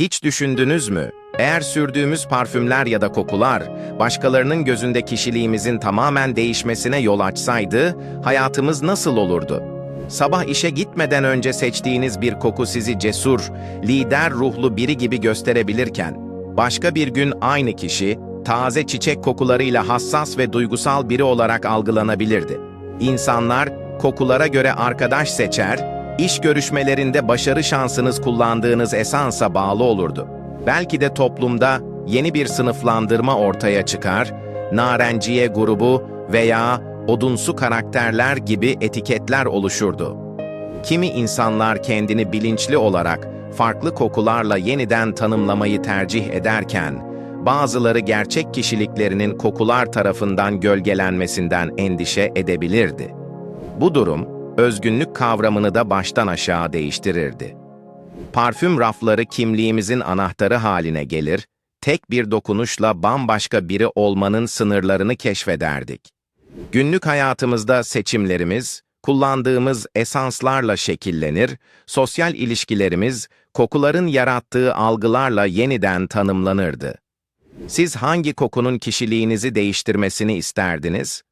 Hiç düşündünüz mü? Eğer sürdüğümüz parfümler ya da kokular, başkalarının gözünde kişiliğimizin tamamen değişmesine yol açsaydı, hayatımız nasıl olurdu? Sabah işe gitmeden önce seçtiğiniz bir koku sizi cesur, lider ruhlu biri gibi gösterebilirken, başka bir gün aynı kişi, taze çiçek kokularıyla hassas ve duygusal biri olarak algılanabilirdi. İnsanlar, kokulara göre arkadaş seçer, iş görüşmelerinde başarı şansınız kullandığınız esansa bağlı olurdu. Belki de toplumda yeni bir sınıflandırma ortaya çıkar, narenciye grubu veya odunsu karakterler gibi etiketler oluşurdu. Kimi insanlar kendini bilinçli olarak farklı kokularla yeniden tanımlamayı tercih ederken, bazıları gerçek kişiliklerinin kokular tarafından gölgelenmesinden endişe edebilirdi. Bu durum, özgünlük kavramını da baştan aşağı değiştirirdi. Parfüm rafları kimliğimizin anahtarı haline gelir, tek bir dokunuşla bambaşka biri olmanın sınırlarını keşfederdik. Günlük hayatımızda seçimlerimiz, kullandığımız esanslarla şekillenir, sosyal ilişkilerimiz, kokuların yarattığı algılarla yeniden tanımlanırdı. Siz hangi kokunun kişiliğinizi değiştirmesini isterdiniz?